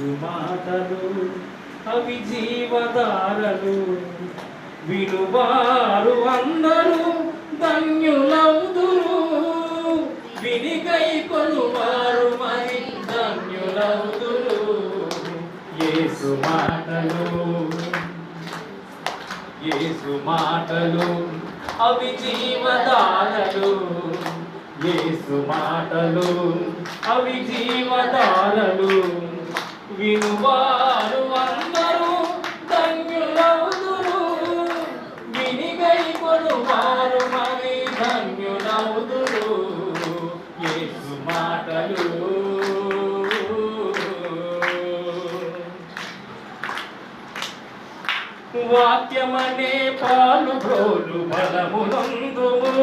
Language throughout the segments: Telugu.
మాటలు అవి జీవధారలు వినువారు అందరూ ధన్యులవుదురు. వినికై కొనువారు మరి ధన్యులవుదురు. యేసు మాటలు ఏసు మాటలు అవి జీవధారలు యేసు మాటలు అవి జీవధారలు వినువారు అందరూ ధన్యులవుదురు. వినిగై కొనువారు మరి ధన్యులవుదురు. ఏసు మాటలు. వాక్యమనే పాలు బ్రోలు బలమునందుము.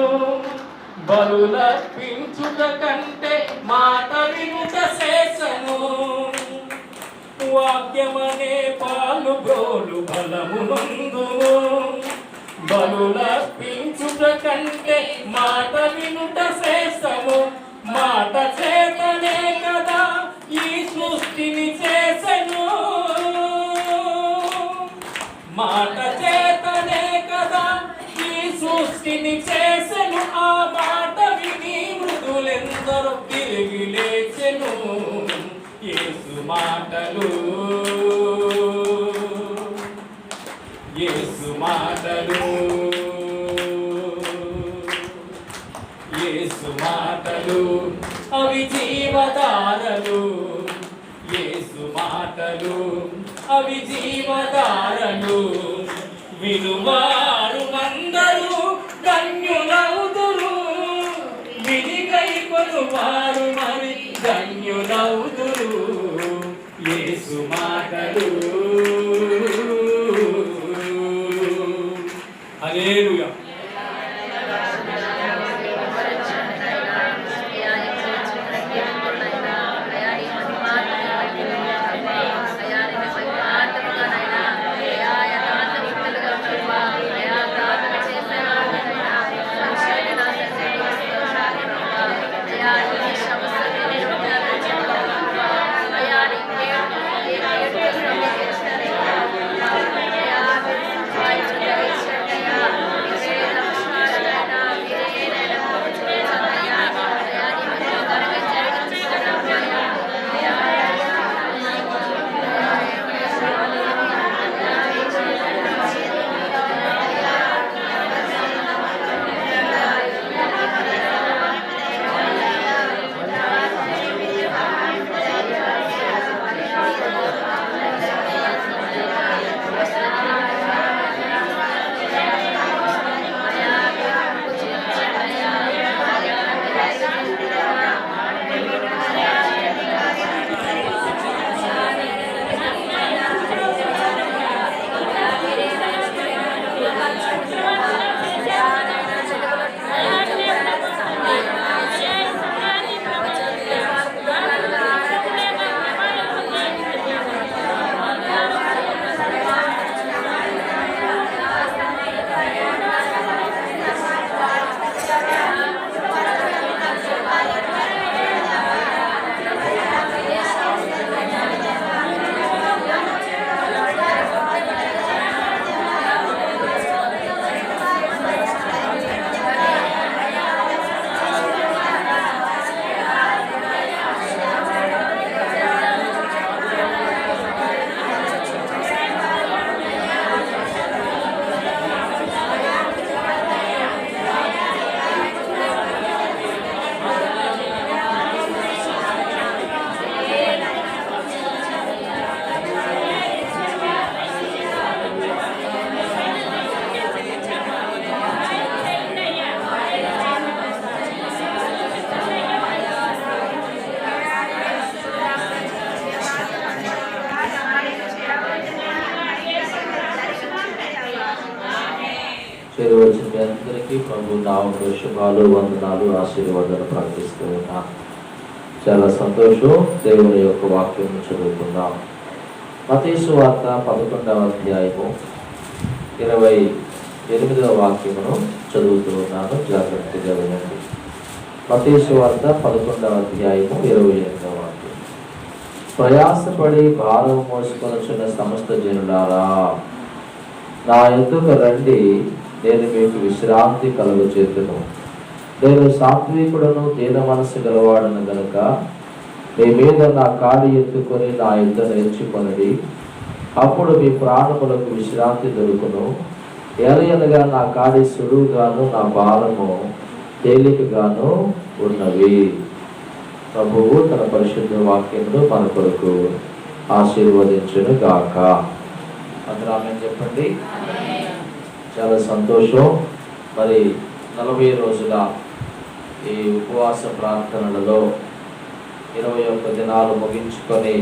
బలులర్పించుట కంటే మాట వినుట శేషము. వాక్యమనే పాలు బ్రోలు బలమునందుము బలులర్పించుట కంటే మాట వినుట శేషము మాట చేతనే కదా ఈ సృష్టిని చేసెను. మాట చేతనే కదా ఈ సృష్టిని చేసెను. ఆ మాట విని మృదులెందరూ మాటలు. యేసు మాటలు. యేసు మాటలు. అవి జీవధారలు. యేసు మాటలు. అవి జీవధారలు. విలువా యేసు అందరికీ ప్రభు నామంలో శుభాలు వందనాలు ఆశీర్వాదాలు ప్రార్థిస్తూ ఉన్నా చాలా సంతోషం. దేవుని యొక్క వాక్యం చదువుకుందాం. మతీసు వార్త పదకొండవ అధ్యాయము ఇరవై ఎనిమిదవ వాక్యమును చదువుతూ ఉన్నాను. జాగ్రత్తగా వినండి. మతీసు వార్త పదకొండవ అధ్యాయము ఇరవై ఎనిమిదవ వాక్యం. ప్రయాసపడి భారం మోసుకొనుచున్న సమస్త జనులారా నా ఎందుకు రండి? నేను మీకు విశ్రాంతి కలుగు చేతును? నేను సాత్వికుడను దీన మనసు గలవాడను గనుక మీ మీద నా కాడి ఎత్తుకొని నా యుద్ధ నేర్చుకొనడి. అప్పుడు మీ ప్రాణములకు విశ్రాంతి దొరుకును. ఎలయనగా నా కాడి సుడుగాను నా బాలము తేలికగాను ఉన్నవి. ప్రభువు తన పరిశుద్ధ వాక్యంలో మన కొరకు ఆశీర్వదించును గాక అందరూ ఆమె చెప్పండి. చాలా సంతోషం. మరి నలభై రోజుల ఈ ఉపవాస ప్రార్థనలలో ఇరవై ఒక్క దినాలు ముగించుకొని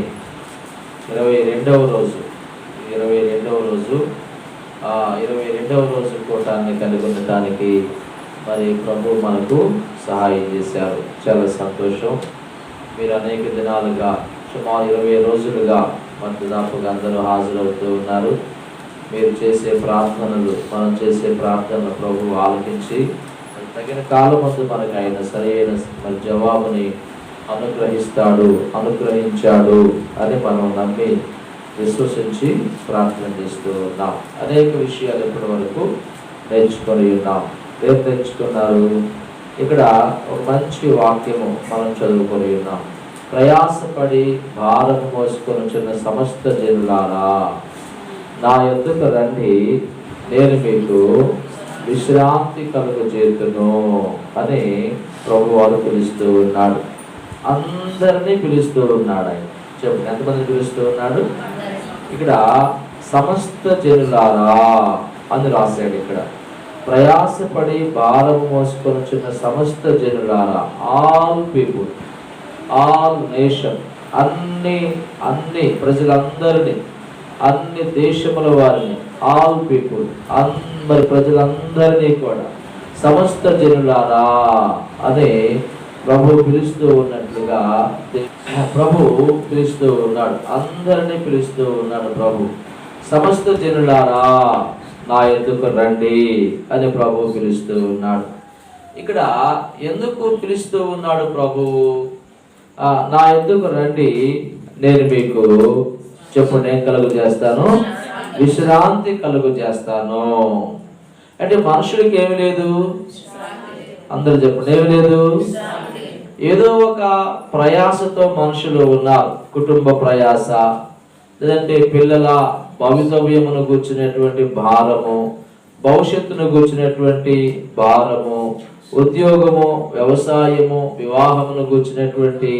ఇరవై రెండవ రోజు ఇరవై రెండవ రోజు ఆ ఇరవై రెండవ రోజు కూటాన్ని కలిగి ఉండటానికి మరి ప్రభు మనకు సహాయం చేశారు. చాలా సంతోషం. మీరు అనేక దినాలుగా సుమారు ఇరవై రోజులుగా మన దాపుగా అందరూ హాజరవుతూ ఉన్నారు. మీరు చేసే ప్రార్థనలు మనం చేసే ప్రార్థనలు ప్రభు ఆలకించి తగిన కాలం కాలమందు మనకు ఆయన సరైన మరి జవాబుని అనుగ్రహిస్తాడు అనుగ్రహించాడు అని మనం నమ్మి విశ్వసించి ప్రార్థన చేస్తూ ఉన్నాం. అనేక విషయాలు ఇప్పటి వరకు నేర్చుకొని ఉన్నాం. ఏం నేర్చుకున్నారు? ఇక్కడ ఒక మంచి వాక్యము మనం చదువుకొని ఉన్నాం. ప్రయాసపడి భారం మోసుకొని చిన్న సమస్త జనులారా నా ఎందుకు రండి? నేను మీకు విశ్రాంతి కలుగు చేతును అని ప్రభువారు పిలుస్తూ ఉన్నాడు. అందరినీ పిలుస్తూ ఉన్నాడు ఆయన. చెప్పండి ఎంతమంది పిలుస్తూ ఉన్నాడు? ఇక్కడ సమస్త జనులారా అని రాశాడు ఇక్కడ. ప్రయాసపడి భారం మోసుకొని వచ్చిన సమస్త జనులారా ఆల్ పీపుల్ ఆల్ నేషన్ అన్ని అన్ని ప్రజలందరినీ అన్ని దేశముల వారిని ఆల్ పీపుల్ అందరి ప్రజలందరినీ కూడా సమస్త జనులారా అనే ప్రభు పిలుస్తూ ఉన్నట్లుగా ప్రభు పిలుస్తూ ఉన్నాడు. అందరినీ పిలుస్తూ ఉన్నాడు ప్రభు. సమస్త జనులారా నా ఎందుకు రండి అని ప్రభు పిలుస్తూ ఉన్నాడు. ఇక్కడ ఎందుకు పిలుస్తూ ఉన్నాడు ప్రభు? నా ఎందుకు రండి? నేను మీకు చెప్పు నేను కలుగు చేస్తాను. విశ్రాంతి కలుగు చేస్తాను. అంటే మనుషులకి ఏమి లేదు? అందరూ చెప్పండి ఏమి లేదు? ఏదో ఒక ప్రయాసతో మనుషులు ఉన్నారు. కుటుంబ ప్రయాస లేదంటే పిల్లల భవితవ్యమును కూర్చున్నటువంటి భారము భవిష్యత్తును కూర్చున్నటువంటి భారము ఉద్యోగము వ్యవసాయము వివాహమును కూర్చున్నటువంటి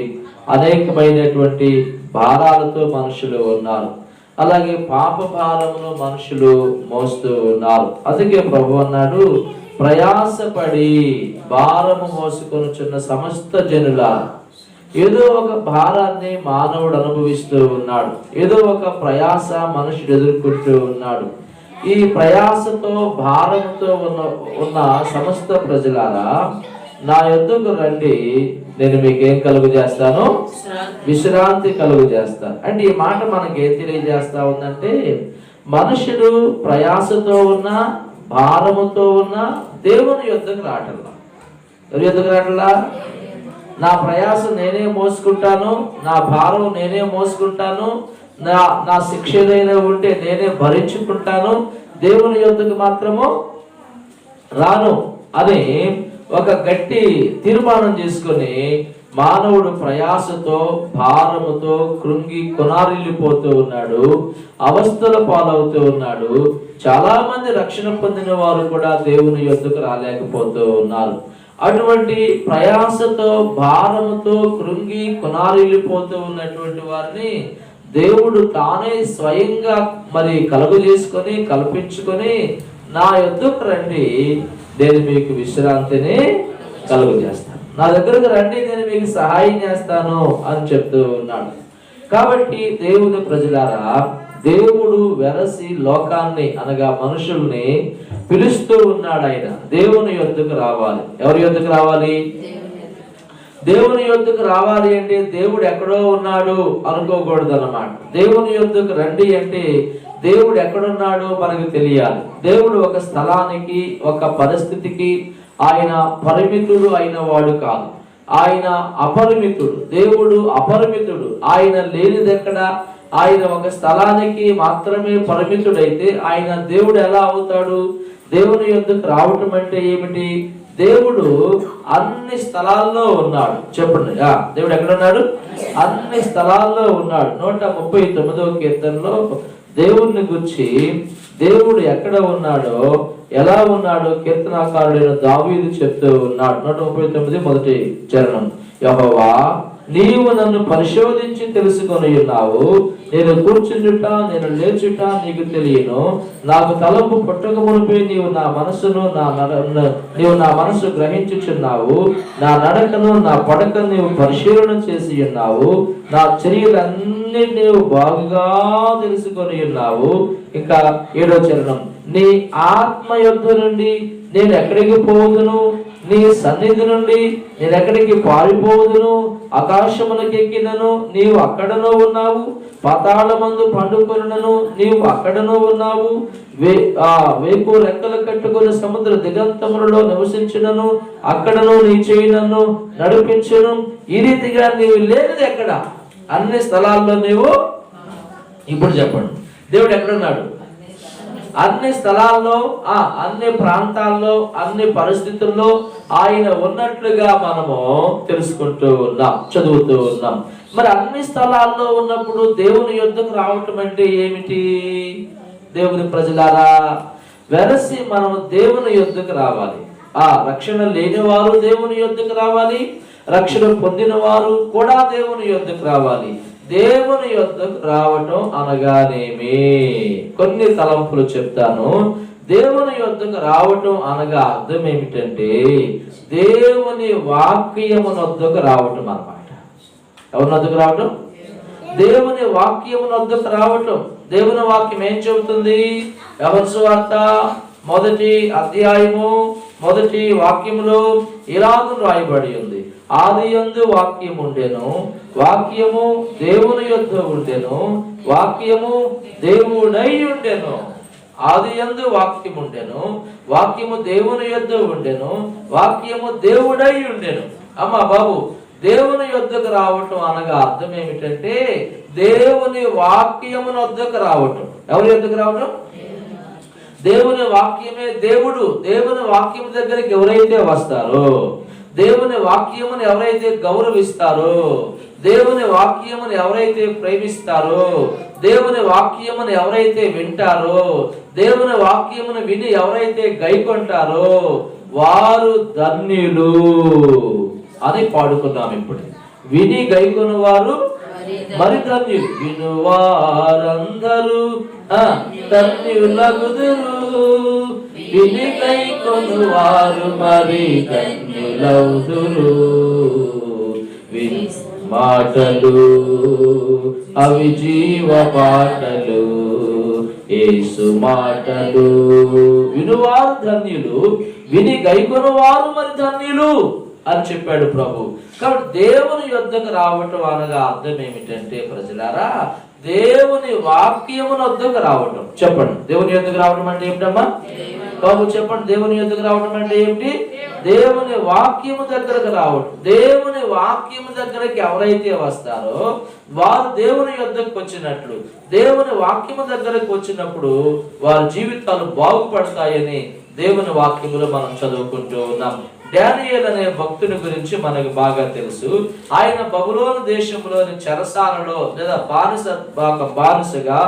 అనేకమైనటువంటి భారాలతో మనుషులు ఉన్నారు. అలాగే పాప భారమును మనుషులు మోస్తూ ఉన్నారు. అందుకే ప్రభు అన్నాడు ప్రయాసపడి భారము మోసుకొనుచున్న సమస్త జనుల ఏదో ఒక భారాన్ని మానవుడు అనుభవిస్తూ ఉన్నాడు. ఏదో ఒక ప్రయాస మనుషుడు ఎదుర్కొంటూ ఉన్నాడు. ఈ ప్రయాసతో భారంతో ఉన్న ఉన్న సమస్త ప్రజలారా నా యొద్దకు రండి? నేను మీకు ఏం కలుగు చేస్తాను? విశ్రాంతి. కలుగు చేస్తాను. అంటే ఈ మాట మనకి ఏం తెలియజేస్తా ఉందంటే మనుషుడు ప్రయాసతో ఉన్న భారముతో ఉన్న దేవుని యుద్ధకు రావటంలా. ఎవరి యుద్ధకు రావటంలా? నా ప్రయాస నేనే మోసుకుంటాను నా భారం నేనే మోసుకుంటాను నా నా శిక్ష ఏదైనా ఉంటే నేనే భరించుకుంటాను దేవుని యొద్దకు మాత్రము రాను. అని ఒక గట్టి తీర్మానం చేసుకొని మానవుడు ప్రయాసతో భారముతో కృంగి కొనారిల్లిపోతూ ఉన్నాడు అవస్థల పాలవుతూ ఉన్నాడు. చాలా మంది రక్షణ పొందిన వారు కూడా దేవుని యొద్దకు రాలేకపోతూ ఉన్నారు. అటువంటి ప్రయాసతో భారముతో కృంగి కొనారిల్లిపోతూ ఉన్నటువంటి వారిని దేవుడు తానే స్వయంగా మరి కలుగు చేసుకొని కల్పించుకొని నా యొద్దకు రండి నేను మీకు విశ్రాంతిని కలుగు చేస్తాను నా దగ్గరకు రండి నేను మీకు సహాయం చేస్తాను అని చెప్తూ ఉన్నాడు. కాబట్టి దేవుని ప్రజలారా దేవుడు వెరసి లోకాన్ని అనగా మనుషుల్ని పిలుస్తూ ఉన్నాడు ఆయన. దేవుని యొద్దకు రావాలి. ఎవరి యొద్దకు రావాలి? దేవుని యొద్దకు రావాలి అంటే దేవుడు ఎక్కడో ఉన్నాడు అనుకోకూడదు అన్నమాట దేవుని యొద్దకు రండి అంటే దేవుడు ఎక్కడున్నాడో మనకు తెలియాలి. దేవుడు ఒక స్థలానికి ఒక పరిస్థితికి ఆయన పరిమితుడు అయిన వాడు కాదు. ఆయన అపరిమితుడు. దేవుడు అపరిమితుడు. ఆయన లేనిదెక్కడ ఆయన ఒక స్థలానికి మాత్రమే పరిమితుడైతే ఆయన దేవుడు ఎలా అవుతాడు? దేవుని యొద్దకు రావటం అంటే ఏమిటి? దేవుడు అన్ని స్థలాల్లో ఉన్నాడు. చెప్పండి. ఆ, దేవుడు ఎక్కడ ఉన్నాడు అన్ని స్థలాల్లో ఉన్నాడు. నూట ముప్పై తొమ్మిదవ కీర్తనలో దేవుణ్ణి గుర్చి దేవుడు ఎక్కడ ఉన్నాడో ఎలా ఉన్నాడో కీర్తనాకారుడైన దావీదు చెప్తూ ఉన్నాడు. నూట ముప్పై తొమ్మిది మొదటి చరణం. యహోవా నీవు నన్ను పరిశోధించి తెలుసుకొని ఉన్నావు. నేను కూర్చుండుట నేను లేచుట నీకు తెలియను. నాకు తలంపు పుట్టక మునిపే నీవు నా మనసును నా నీవు నా మనసు గ్రహించుచున్నావు. నా నడకను నా పడకను నీవు పరిశీలన చేసి ఉన్నావు. నా చర్యలన్నీ నీవు బాగుగా తెలుసుకొని ఉన్నావు. ఇంకా ఏడో చరణం. నీ ఆత్మ యొద్ధ నుండి నేను ఎక్కడికి పోదును? నీ సన్నిధి నుండి నేను ఎక్కడికి పారిపోదును ఆకాశమునకెక్కినను నీవు అక్కడనో ఉన్నావు. పాతాళమందు పండుకొనను నీవు అక్కడనో ఉన్నావు. వే ఆ వేకు రెక్కలు కట్టుకుని సముద్ర దిగంతములలో నివసించినను అక్కడను నీ చేయి నన్ను నడిపించను. ఈ రీతిగా నీవు లేనిది ఎక్కడ? అన్ని స్థలాల్లో నీవు ఇప్పుడు చెప్పండి. దేవుడు ఎక్కడున్నాడు? అన్ని స్థలాల్లో ఆ అన్ని ప్రాంతాల్లో అన్ని పరిస్థితుల్లో ఆయన ఉన్నట్లుగా మనము తెలుసుకుంటూ ఉన్నాం చదువుతూ ఉన్నాం. మరి అన్ని స్థలాల్లో ఉన్నప్పుడు దేవుని యుద్ధకు రావటం అంటే ఏమిటి? దేవుని ప్రజలారా వెరసి మనము దేవుని యుద్ధకు రావాలి. ఆ రక్షణ లేనివారు దేవుని యుద్ధకు రావాలి రక్షణ పొందిన వారు కూడా దేవుని యుద్ధకు రావాలి. దేవుని యొద్దకు రావటం అనగానేమి? కొన్ని తలంపులు చెప్తాను. దేవుని యొద్దకు రావటం అనగా అర్థం ఏమిటంటే దేవుని వాక్యమునొద్దకు రావటం అన్నమాట. ఎవరినొద్దకు రావటం? దేవుని వాక్యమునొద్దకు రావటం. దేవుని వాక్యం ఏం చెబుతుంది? ఎవరి సువార్త మొదటి అధ్యాయము మొదటి వాక్యములో ఇలాగ రాయబడి ఉంది. ఆది యందు వాక్యం ఉండెను. వాక్యము దేవుని యొద్ద ఉండెను. వాక్యము దేవుడై ఉండెను. ఆది యందు వాక్యం ఉండెను. వాక్యము దేవుని యొద్ద ఉండెను. వాక్యము దేవుడై ఉండెను. అమ్మా బాబు దేవుని యొద్దకు రావటం అనగా అర్థం ఏమిటంటే దేవుని వాక్యమున వద్దకు రావటం. ఎవరి యొద్దకు రావటం? దేవుని వాక్యమే దేవుడు. దేవుని వాక్యం దగ్గరికి ఎవరైతే వస్తారో దేవుని వాక్యమును ఎవరైతే గౌరవిస్తారో దేవుని వాక్యమును ఎవరైతే ప్రేమిస్తారో దేవుని వాక్యమును ఎవరైతే వింటారో దేవుని వాక్యమును విని ఎవరైతే గైకొంటారో వారు ధన్యులు అని పాడుకున్నాం ఇప్పుడు. విని గైకొని వారు మరి ధన్యులు. వినువారందరూ ఆ, ధన్యులగుదురు. విని గైకొను మరి కన్యులౌదురు విని మాటలు అవి జీవ పాటలు ఏసు మాటలు. వినువారు ధన్యులు విని గైకొనువారు మరి ధన్యులు అని చెప్పాడు ప్రభు. కాబట్టి దేవుని యొద్దకు రావటం అనగా అర్థం ఏమిటంటే ప్రజలారా దేవుని వాక్యమున వద్దకు రావటం. చెప్పండి దేవుని యొద్దకు రావటం అంటే ఏమిటమ్మా బాబు చెప్పండి దేవుని యొద్దకు రావటం అంటే ఏమిటి? దేవుని వాక్యము దగ్గరకు రావటం. దేవుని వాక్యము దగ్గరికి ఎవరైతే వస్తారో వారు దేవుని యొద్దకు వచ్చినట్లు దేవుని వాక్యము దగ్గరకు వచ్చినప్పుడు వారి జీవితాలు బాగుపడతాయని దేవుని వాక్యములు మనం చదువుకుంటూ ఉన్నాం. డానియల్ అనే భక్తుని గురించి మనకు బాగా తెలుసు. ఆయన బబులోను దేశంలోని చెరసాలలో లేదా బానిస బాక బానిసగా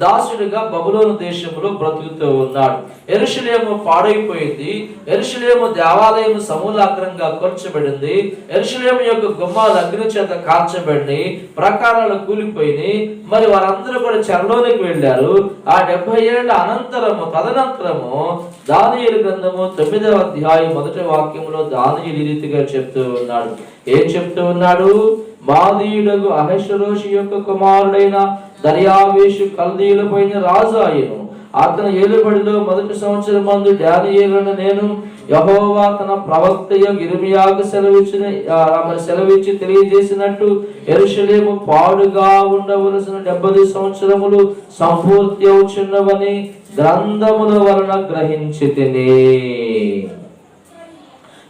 దాసుడిగా బబులోను దేశంలో బ్రతుకుతూ ఉన్నాడు. ఎరుషులేము పాడైపోయింది. ఎరుషులేము దేవాలయం సమూలాగ్రంగా కూర్చబడింది. ఎరుషులేము యొక్క గుమ్మాలు అగ్ని చేత కాల్చబడి ప్రకారాలు కూలిపోయినాయి. మరి వారందరూ కూడా చెరలోనికి వెళ్ళారు. ఆ డెబ్బై ఏళ్ళ అనంతరము తదనంతరము దానియులు గ్రంథము తొమ్మిదవ అధ్యాయం మొదటి వాక్యంలో దానియులు రీతిగా చెప్తూ ఉన్నాడు. ఏం చెప్తూ ఉన్నాడు? మాదీయుడగు అహశ్వరోషి యొక్క కుమారుడైన దర్యావేషు కల్దీయులపైన రాజు అయ్యను. అతను ఏలుబడిలో మొదటి సంవత్సరం మందు డానియేలను నేను యహోవా తన ప్రవక్త ఇర్మియాకు సెలవిచ్చిన సెలవిచ్చి తెలియజేసినట్టు ఎరుషలేము పాడుగా ఉండవలసిన డెబ్బది సంవత్సరములు సంపూర్తి అవుచున్నవని గ్రంథముల వలన గ్రహించి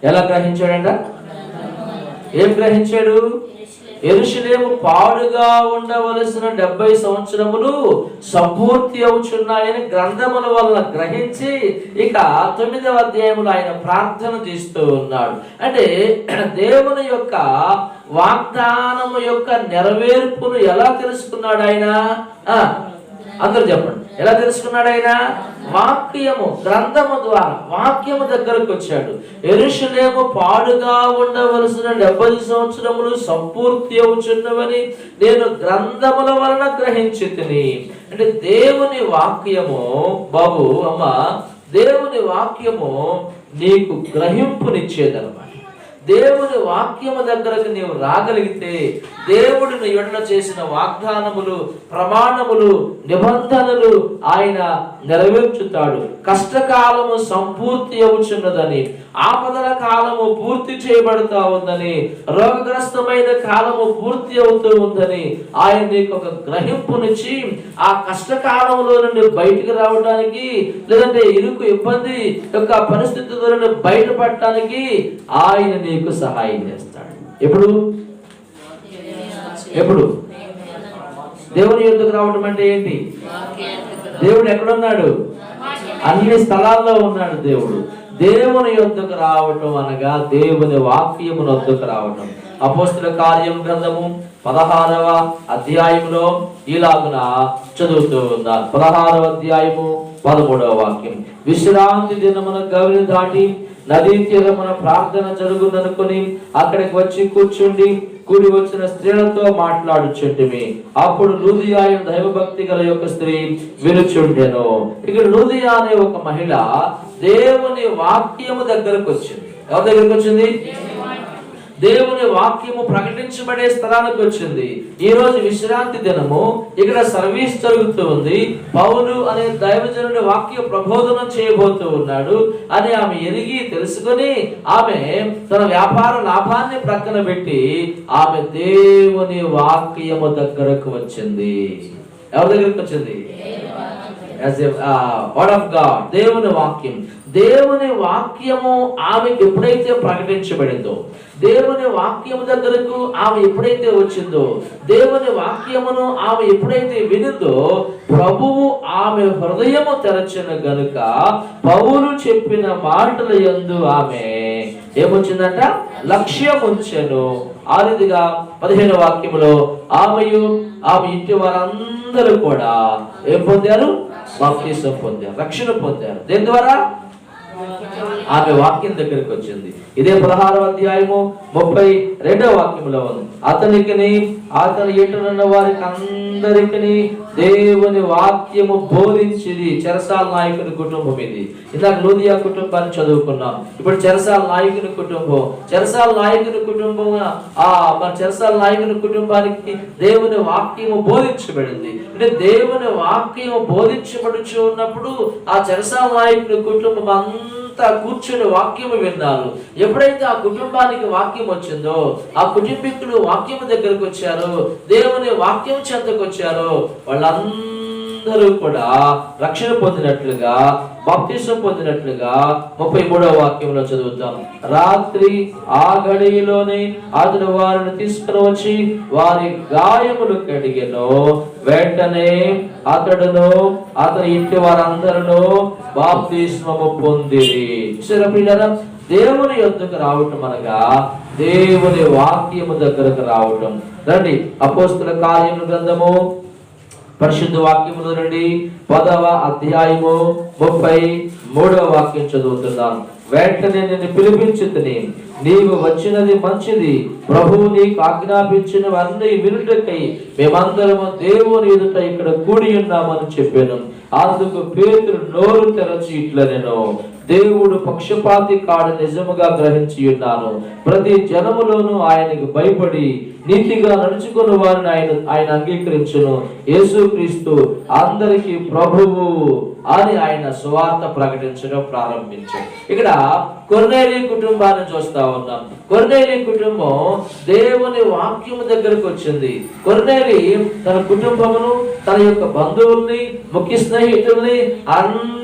ఎలా గ్రహించాడంట? ఏం గ్రహించాడు? ఎరుషులేము పాడుగా ఉండవలసిన డెబ్బై సంవత్సరములు సంపూర్తి అవుచున్నాయని గ్రంథముల వలన గ్రహించి ఇక తొమ్మిదవ అధ్యాయంలో ఆయన ప్రార్థన చేస్తూ ఉన్నాడు. అంటే దేవుని యొక్క వాగ్దానము యొక్క నెరవేర్పును ఎలా తెలుసుకున్నాడు ఆయన? ఆ, అందరూ చెప్పండి. ఎలా తెలుసుకున్నాడు ఆయన వాక్యము గ్రంథము ద్వారా వాక్యము దగ్గరకు వచ్చాడు. ఎరుషులేము పాడుగా ఉండవలసిన డెబ్బై సంవత్సరములు సంపూర్తి అవుచున్నవని నేను గ్రంథముల వలన గ్రహించి అంటే దేవుని వాక్యము బాబు అమ్మ దేవుని వాక్యము నీకు గ్రహింపునిచ్చేదనమాట. దేవుని వాక్యము దగ్గరకు నీవు రాగలిగితే దేవుడు నీ ఎడల చేసిన వాగ్దానములు ప్రమాణములు నిబంధనలు ఆయన నెరవేర్చుతాడు. కష్టకాలము సంపూర్తి అవుచున్నదని ఆపదల కాలము పూర్తి చేయబడుతూ ఉందని రోగగ్రస్తమైన కాలము పూర్తి అవుతూ ఉందని ఆయన నీకు ఒక గ్రహింపునిచ్చి ఆ కష్టకాలంలో నుండి బయటికి రావడానికి లేదంటే ఇరుకు ఇబ్బంది యొక్క పరిస్థితుల నుండి బయటపడటానికి ఆయన నీకు సహాయం చేస్తాడు. ఎప్పుడు? ఎప్పుడు? దేవుని ఎందుకు రావడం అంటే ఏంటి? దేవుడు ఎక్కడున్నాడు? అన్ని స్థలాల్లో ఉన్నాడు దేవుడు. దేవుని యొద్దకు రావటం అనగా దేవుని వాక్యమున వద్దకు రావటం. అపోస్తుల కార్యం గ్రంథము పదహారవ అధ్యాయంలో ఇలాగున చదువుతూ ఉన్నారు పదహారవ అధ్యాయము పదమూడవ వాక్యం. విశ్రాంతి దినమున గవిని దాటి నదీ తీరమున ప్రార్థన జరుగుననుకొని అక్కడికి వచ్చి కూర్చుండి కూడి వచ్చిన స్త్రీలతో మాట్లాడుచుంటిమి. అప్పుడు లూదియా అనే దైవభక్తి గల యొక్క స్త్రీ వినుచుండెను. ఇక్కడ లూదియా అనే ఒక మహిళ దేవుని వాక్యము దగ్గరకు వచ్చింది ఎవరి దగ్గరకు వచ్చింది దేవుని వాక్యము ప్రకటించబడే స్థలానికి వచ్చింది. ఈ రోజు విశ్రాంతి దినము. ఇక్కడ సర్వీస్ జరుగుతూ ఉంది. పౌలు అనే దైవజనుడి వాక్య ప్రబోధనం చేయబోతూ ఉన్నాడు. అని ఆమె ఎరిగి తెలుసుకొని ఆమె తన వ్యాపార లాభాన్ని ప్రక్కన పెట్టి ఆమె దేవుని వాక్యము దగ్గరకు వచ్చింది. ఎవరి దగ్గరకు వచ్చింది? వర్డ్ ఆఫ్ గాడ్ దేవుని వాక్యం. దేవుని వాక్యము ఆమెకు ఎప్పుడైతే ప్రకటించబడిందో దేవుని వాక్యము దగ్గరకు ఆమె ఎప్పుడైతే వచ్చిందో దేవుని వాక్యమును ఆమె ఎప్పుడైతే వినిందో ప్రభువు ఆమె హృదయము తెరచిన గనుక పౌలు చెప్పిన మాటల యందు ఆమె ఏమొచ్చిందంట? లక్ష్యం ఉంచెను ఆ రీతిగా పదిహేను వాక్యములో ఆమెయు ఆమె ఇంటి వారందరూ కూడా ఏం పొందారు? బాప్తీసం పొందారు రక్షణ పొందారు. దేని ద్వారా? ఆమె వాక్యం దగ్గరికి వచ్చింది ఇదే పదహారవ అధ్యాయము ముప్పై రెండవ వాక్యంలో ఉంది. అతనికిని అతని ఎటునున్న వారికి అందరికి దేవుని వాక్యము బోధించింది చెరసాల నాయకుని కుటుంబం ఇది. ఇందాక లూదియా కుటుంబాన్ని చదువుకున్నాం. ఇప్పుడు చెరసాల నాయకుని కుటుంబం. చెరసాల నాయకుని కుటుంబం ఆ మన చెరసాల నాయకుని కుటుంబానికి దేవుని వాక్యము బోధించబడింది. అంటే దేవుని వాక్యము బోధించబడుచు ఉన్నప్పుడు ఆ చెరసాల నాయకుని కుటుంబం అంతా కూర్చుని వాక్యము విన్నారు ఎప్పుడైతే ఆ కుటుంబానికి వాక్యం వచ్చిందో ఆ కుటుంబీకులు వాక్యం దగ్గరకు వచ్చారో దేవుని వాక్యం చెంతకు వచ్చారో వాళ్ళందరూ కూడా రక్షణ పొందినట్లుగా బాప్తిష్టం పొందినట్లుగా ముప్పై మూడవ వాక్యంలో చదువుతాం. రాత్రి ఆ గడియలోనే అతడు వారిని తీసుకుని వచ్చి వారి గాయములు కడిగను. వెంటనే అతడును అతని ఇంటి వారందరూ బాప్తిస్మము పొందిరి. దేవుని యొద్దకు రావటం అనగా దేవుని వాక్యము దగ్గరకు రావటం. రండి అపోస్తుల కార్యము గ్రంథము పరిశుద్ధ వాక్యముల నుండి పదవ అధ్యాయము ముప్పై మూడవ వాక్యం చదువుతున్నాను. వెంటనే నిన్ను పిలిపించుతని నీవు వచ్చినది మంచిది. ప్రభువు నీకు ఆజ్ఞాపించినవన్నీ వినుటకై మేమందరము దేవుని ఎదుట ఇక్కడ కూడి ఉన్నామని చెప్పాను. అందుకు పేతురు నోరు తెరచి ఇట్లా నేను దేవుడు పక్షపాతి కాడు నిజముగా గ్రహించి ఉన్నాను ప్రతి జనములోనూ ఆయనకు భయపడి నీతిగా నడుచుకుని వారిని ఆయన ఆయన అంగీకరించును. యేసుక్రీస్తు అందరికీ ప్రభువు అని ఆయన సువార్త ప్రకటించడం ప్రారంభించాడు. ఇక్కడ కొర్నేలి కుటుంబాన్ని చూస్తా ఉన్నాం. కొర్నేలి కుటుంబం దేవుని వాక్యం దగ్గరకు వచ్చింది. కొర్నేలి తన కుటుంబమును తన యొక్క బంధువుల్ని ముఖ్య స్నేహితుల్ని అందరి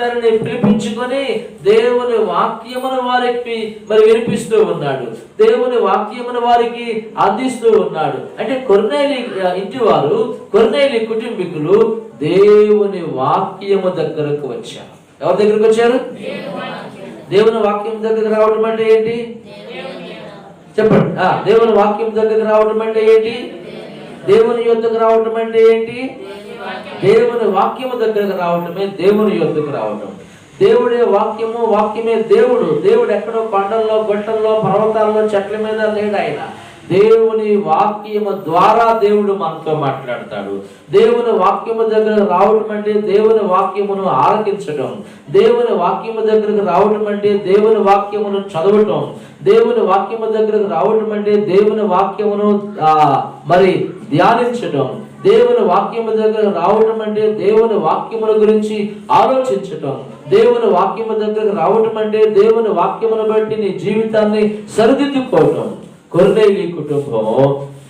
వారందరినీ పిలిపించుకొని దేవుని వాక్యమును వారికి మరి వినిపిస్తూ ఉన్నాడు. దేవుని వాక్యమును వారికి అందిస్తూ ఉన్నాడు. అంటే కొర్నేలి ఇంటి వారు కొర్నేలి కుటుంబీకులు దేవుని వాక్యము దగ్గరకు వచ్చారు. ఎవరి దగ్గరకు వచ్చారు? దేవుని వాక్యం దగ్గరకు రావడం అంటే ఏంటి? చెప్పండి. దేవుని వాక్యం దగ్గరకు రావడం అంటే ఏంటి? దేవుని యుద్ధకు రావడం అంటే ఏంటి? దేవుని వాక్యము దగ్గరకు రావటమే దేవుని యొద్దకు రావటం. దేవుడే వాక్యము వాక్యమే దేవుడు. దేవుడు ఎక్కడో కొండల్లో గొట్టల్లో పర్వతాల్లో చెట్ల మీద లేడు ఆయన. దేవుని వాక్యము ద్వారా దేవుడు మనతో మాట్లాడతాడు. దేవుని వాక్యము దగ్గర రావటం అంటే దేవుని వాక్యమును ఆలకించడం దేవుని వాక్యము దగ్గరకు రావటం అంటే దేవుని వాక్యమును చదవటం. దేవుని వాక్యము దగ్గరకు రావటం అంటే దేవుని వాక్యమును ఆ, మరి ధ్యానించడం దేవుని వాక్యము దగ్గర రావటం అంటే దేవుని వాక్యముల గురించి ఆలోచించటం. దేవుని వాక్యము దగ్గరకు రావటం అంటే దేవుని వాక్యమును బట్టి నీ జీవితాన్ని సరిదిద్దుకోవటం. కొర్నేలి కుటుంబం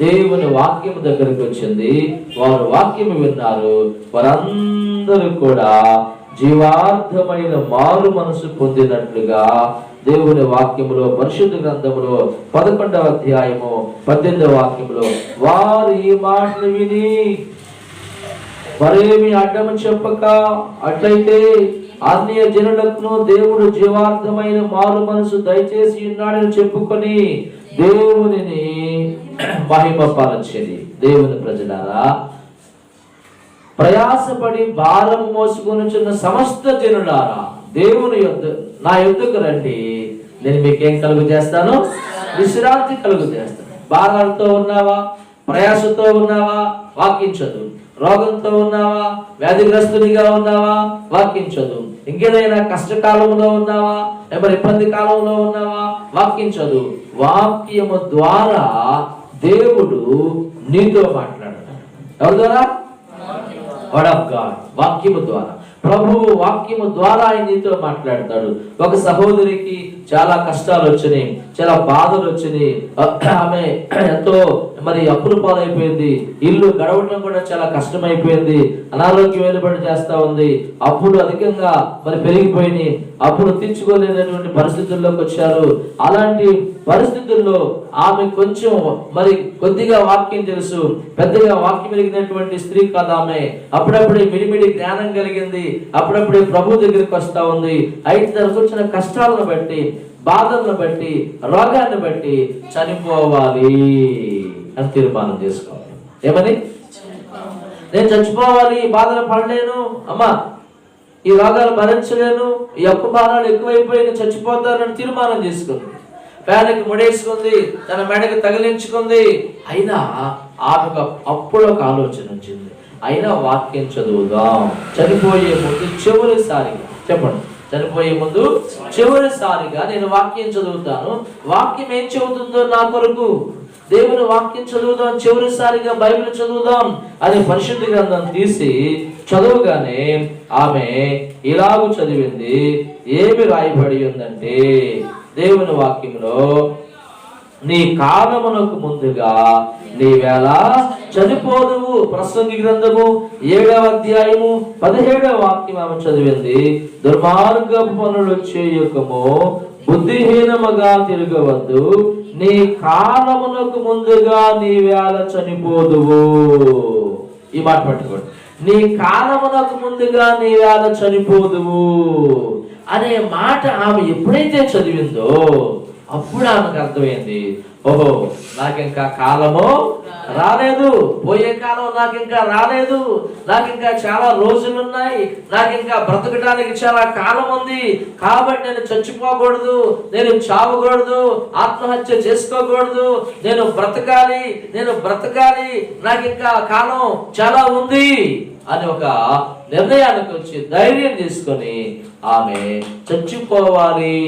దేవుని వాక్యం దగ్గరకు వచ్చింది. వారు వాక్యము విన్నారు. వారందరూ కూడా జీవార్థమైన మారు మనసు పొందినట్లుగా దేవుని వాక్యములో పరిశుద్ధ గ్రంథములో పదకొండవ అధ్యాయము పద్దెనిమిదవ వాక్యములో వారు ఈ మాటలు విని మరేమి అడ్డము చెప్పక? అట్లయితే అన్య జనులకు దేవుడు జీవార్థమైన మారు మనసు దయచేసి ఉన్నాడని చెప్పుకొని దేవునిని మహిమపరచేది. దేవుని ప్రజలారా ప్రయాసపడి భారం మోసుకొనుచున్న సమస్త జనులారా దేవుని యొద్ నా యొద్దకు రండి. నేను మీకేం కలుగు చేస్తాను? విశ్రాంతి కలుగు చేస్తాను. భారాలతో ఉన్నావా? ప్రయాసతో ఉన్నావా? వాకించదు రోగంతో ఉన్నావా? వ్యాధిగ్రస్తునిగా ఉన్నావా? వాకించదు ఇంకేదైనా కష్టకాలంలో ఉన్నావా? ఎవరి ఇబ్బంది కాలంలో ఉన్నావా? వాకించదు వాక్యము ద్వారా దేవుడు నీతో మాట్లాడతాడు ఎవరి ద్వారా? వర్డ్ ఆఫ్ గాడ్ వాక్యము ద్వారా. ప్రభువు వాక్యము ద్వారా ఆయన నీతో మాట్లాడతాడు. ఒక సహోదరికి చాలా కష్టాలు వచ్చినాయి చాలా బాధలు వచ్చినాయి. ఆమె ఎంతో మరి అప్పులు పాలైపోయింది ఇల్లు గడవడం కూడా చాలా కష్టమైపోయింది అనారోగ్యం వెలుబడి చేస్తా ఉంది. అప్పులు అధికంగా మరి పెరిగిపోయినాయి. అప్పులు తీర్చుకోలేనటువంటి పరిస్థితుల్లోకి వచ్చారు. అలాంటి పరిస్థితుల్లో ఆమె కొంచెం మరి కొద్దిగా వాక్యం తెలుసు పెద్దగా వాక్యం ఎరిగినటువంటి స్త్రీ కాదు ఆమె. అప్పుడప్పుడే మిడిమిడి జ్ఞానం కలిగింది అప్పుడప్పుడే ప్రభు దగ్గరికి వస్తా ఉంది. అయితే తనకు వచ్చిన కష్టాలను బట్టి బాధలను బట్టి రోగాన్ని బట్టి చనిపోవాలి అని తీర్మానం చేసుకోవాలి. ఏమని? నేను చచ్చిపోవాలి ఈ బాధలు పడలేను. అమ్మా ఈ రోగాలు భరించలేను. ఈ అప్పు భారాలు ఎక్కువైపోయి నేను చచ్చిపోతానని తీర్మానం చేసుకుంది. పేదకి ముడేసుకుంది తన మెడకి తగిలించుకుంది. అయినా ఆమెకు అప్పుడు ఒక ఆలోచన వచ్చింది. అయినా వాక్యం చదువుదాం. చనిపోయే ముందు చివరిసారిగా చెప్పండి. చనిపోయే ముందు చివరిసారిగా నేను వాక్యం చదువుతాను. వాక్యం ఏం చెబుతుందో నా కొరకు దేవుని వాక్యం చదువుదాం. చివరిసారిగా బైబిల్ చదువుదాం. అని పరిశుద్ధ గ్రంథం తీసి చదువుగానే ఆమె ఇలాగూ చదివింది. ఏమి రాయబడి ఉందంటే దేవుని వాక్యంలో నీ కాలమునకు ముందుగా నీవేళ చనిపోదువు. ప్రసంగి గ్రంథము ఏడవ అధ్యాయము పదిహేడవ వాక్యం ఆమె చదివింది. దుర్మార్గ పనులు చేయకము బుద్ధిహీనముగా తిరగవద్దు. నీ కాలమునకు ముందుగా నీవేళ చనిపోదువు. ఈ మాట పట్టుకోండి. నీ కాలమునకు ముందుగా నీవేళ చనిపోదువు అనే మాట ఆమె ఎప్పుడైతే చదివిందో అప్పుడు ఆమెకు అర్థమైంది. ఓహో నాకింకా కాలము రాలేదు. పోయే కాలం నాకు ఇంకా రాలేదు. నాకు ఇంకా చాలా రోజులు ఉన్నాయి నాకు ఇంకా బ్రతకడానికి చాలా కాలం ఉంది కాబట్టి నేను చచ్చిపోకూడదు. నేను చావకూడదు. ఆత్మహత్య చేసుకోకూడదు. నేను బ్రతకాలి. నేను బ్రతకాలి. నాకు ఇంకా కాలం చాలా ఉంది అని ఒక నిర్ణయానికి వచ్చి ధైర్యం తీసుకొని ఆమె చచ్చిపోవాలి.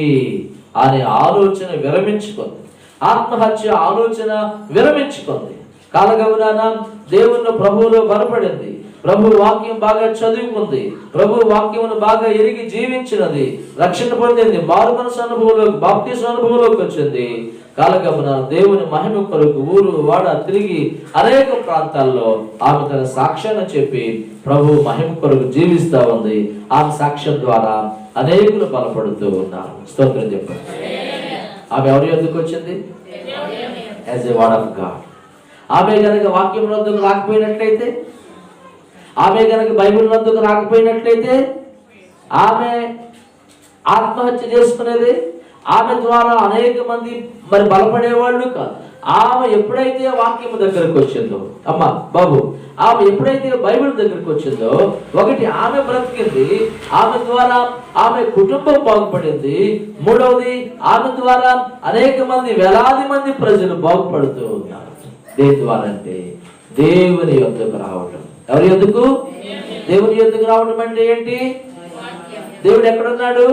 అనే ఆలోచన విరమించుకుంది. ఆత్మహత్య ఆలోచన విరమించుకుంది. కాలగమనాన దేవుని ప్రభువులో బలపడింది. ప్రభు వాక్యం బాగా చదువుకుంది. ప్రభు వాక్యమును బాగా ఎరిగి జీవించినది. రక్షణ పొందింది. మారు మనసు అనుభవంలోకి బాప్తీసు అనుభవంలోకి వచ్చింది. కాలగమన దేవుని మహిమ కొరకు ఊరు వాడ తిరిగి అనేక ప్రాంతాల్లో ఆమె తన సాక్ష్యాన్ని చెప్పి ప్రభు మహిమ కొరకు జీవిస్తా ఉంది. ఆమె సాక్ష్యం ద్వారా అనేకులు బలపడుతూ ఉన్నారు. స్తోత్రం చెప్పండి. ఆమె ఎవరి ఎందుకు వచ్చింది? యాజ్ ఎ వాడ్ ఆఫ్ గాడ్ ఆమె గనక వాక్యం నందుకు రాకపోయినట్లయితే? ఆమె గనక బైబిల్ నందుకు రాకపోయినట్లయితే? ఆమె ఆత్మహత్య చేసుకునేది? ఆమె ద్వారా అనేక మంది మరి బలపడేవాళ్ళు కాదు. ఆమె ఎప్పుడైతే వాక్యం దగ్గరకు వచ్చిందో అమ్మ బాబు ఆమె ఎప్పుడైతే బైబిల్ దగ్గరకు వచ్చిందో ఒకటి ఆమె బ్రతికింది ఆమె ద్వారా ఆమె కుటుంబం బాగుపడింది మూడవది ఆమె ద్వారా అనేక మంది వేలాది మంది ప్రజలు బాగుపడుతూ ఉన్నారు. దేని ద్వారా అంటే దేవుని యొద్దకు రావటం. ఎవరి ఎందుకు దేవుని యొద్దకు రావడం అంటే ఏంటి? దేవుడు ఎక్కడున్నాడు?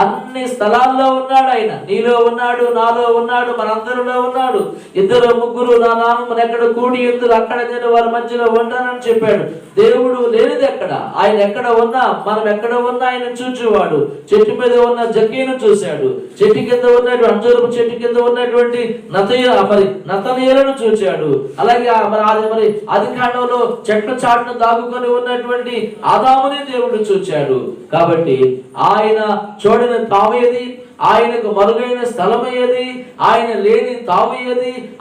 అన్ని స్థలాల్లో ఉన్నాడు ఆయన. నీలో ఉన్నాడు నాలో ఉన్నాడు మనందరిలో ఉన్నాడు. ఇద్దరు ముగ్గురు నా నామం ఎక్కడ కూడి ఇద్దరు అక్కడ నేను వారి మధ్యలో ఉంటానని చెప్పాడు. దేవుడు లేనిది ఎక్కడ? ఆయన ఎక్కడ ఉన్నా మనం ఎక్కడ ఉన్నా ఆయన చూచేవాడు. చెట్టు మీద ఉన్న జగ్గీను చూశాడు. చెట్టు కింద ఉన్నటువంటి అంజూరపు చెట్టు కింద ఉన్నటువంటి నతయ మరి నతనీయులను చూశాడు అలాగే మరి అది మరి అధికారంలో చెట్టు చాటును దాగుకొని ఉన్నటువంటి ఆదాముని దేవుడు చూచాడు. కాబట్టి ఆయన చూడని తావేది? ఆయనకు మరుగైన స్థలం ఆయన లేని తావు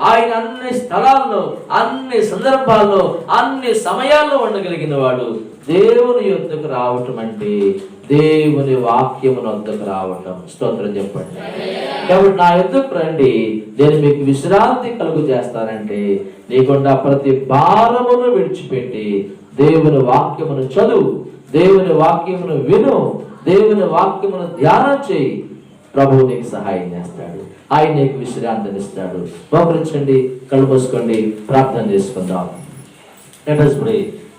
ఆయన అన్ని స్థలాల్లో అన్ని సందర్భాల్లో అన్ని సమయాల్లో ఉండగలిగిన వాడు దేవుని యొద్దకు రావటం అంటే దేవుని వాక్యమును వద్దకు రావటం. స్తోత్రం చెప్పండి. కాబట్టి నా యొద్దకు రండి. నేను మీకు విశ్రాంతి కలుగు చేస్తానంటే నీకుండా ప్రతి భారమును విడిచిపెట్టి దేవుని వాక్యమును చదువు దేవుని వాక్యమును విను దేవుని వాక్యమును ధ్యానం చేయి. ప్రభువు నీకు సహాయం చేస్తాడు. ఆయన నీకు విశ్రాంతినిస్తాడు మోకరించండి కళ్ళు ప్రార్థన చేసుకుందాం. Let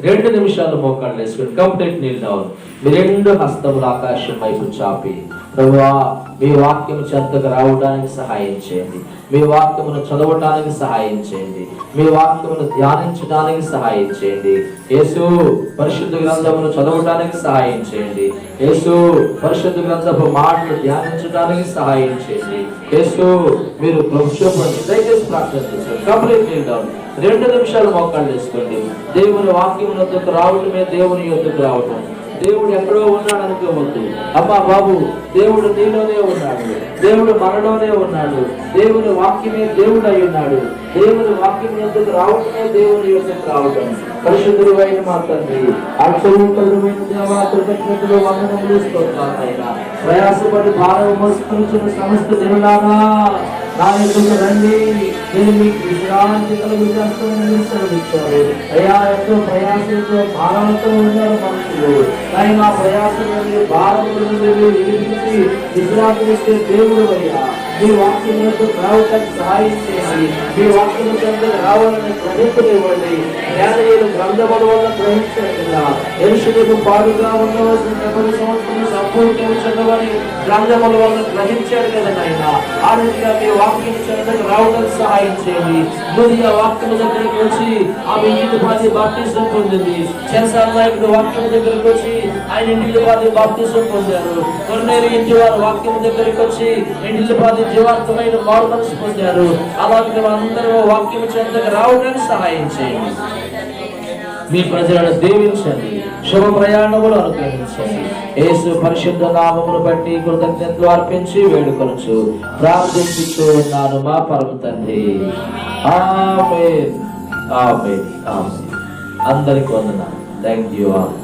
రెండు నిమిషాలు మోకాళ్ళు వేసుకుని కంప్లీట్ నీళ్ళు డౌన్ మీ రెండు హస్తములు ఆకాశం వైపు చాపి. ప్రభువా మీ వాక్యం చెంతకు రావడానికి సహాయం చేయండి. మీ వాక్యమును చదవటానికి సహాయం చేయండి. మీ వాక్యమును ధ్యానించడానికి సహాయం చేయండి. యేసు పరిశుద్ధ గ్రంథమును చదవటానికి సహాయం చేయండి. యేసు పరిశుద్ధ గ్రంథపు మాటలు ధ్యానించడానికి సహాయం చేయండి. యేసు మీరు ప్రభుత్వం దయచేసి ప్రార్థన చేశారు కంప్లీట్ రెండు నిమిషాలు మొక్కలు తీసుకోండి దేవుని వాక్యం రావటమే దేవుని యొద్దకు రావటం. దేవుడు ఎక్కడో ఉన్నాడు అనుకోవద్దు. అమ్మా బాబు దేవుడు నీలోనే ఉన్నాడు. దేవుడు మనలోనే ఉన్నాడు. దేవుని వాక్యమే దేవుడు అయి ఉన్నాడు. దేవుని వాక్యం ఎందుకు రావటమే దేవుని యొక్క రావటం పరిశుద్ధుడు అయిన మా తండ్రి అక్షరూపమైన దేవా కృతజ్ఞతలు వందనములు స్తోత్రాలైన ప్రయాసపడి భారం మోసుకొని సమస్త జనులారా నా యొక్క రండి నేను మీకు విశ్రాంతి కలుగు చేస్తానని సెలవిచ్చారు అయ్యా ఎంతో ప్రయాసంతో భారంతో ఉన్నారు మనుషులు. కానీ మా ప్రయాసంలో భారములను మీరు విడిపించి విశ్రాంతినిచ్చే దేవుడు అయ్యా. మీ వాక్యములకు రావటానికి సహాయం చేయండి మీ వాక్యములకు రావాలని గ్రహింపనివ్వండి జ్ఞానయులు గ్రంథముల వల్ల గ్రహించండి ఎరుషులకు పాడుగా ఉండవలసిన డెబ్బై సంవత్సరం సంపూర్ణించడమని గ్రంథముల వల్ల గ్రహించాడు కదా నాయన. ఆ రీతిగా మీ వాక్యం చెంతకు రావడం సహాయం చేయండి. ముందు ఆ వాక్యం దగ్గరికి వచ్చి ఆమె ఇంటి పాది బాప్తిజం పొందింది. చేసాల నాయకుడు వాక్యం దగ్గరికి వచ్చి ఆయన ఇంటి పాది బాప్తిజం పొందారు. కొన్నేరు ఇంటి వారు వాక్యం దగ్గరికి వచ్చి ఇంటి పాది జీవార్థమైన మారు పొందారు. అలాగే అందరూ వాక్యం చెందకు రావడానికి సహాయం చేయండి. మీ ప్రజలను దీవించండి. శుభ ప్రయాణములు అనుగ్రహించండి. యేసు పరిశుద్ధ నామమును బట్టి కృతజ్ఞతలు అర్పించి వేడుకొనచ్చు ప్రార్థించుతూ ఉన్నాను మా పరమ తండ్రి. ఆమె ఆమె ఆమె అందరికి వందనాలు. Thank you all.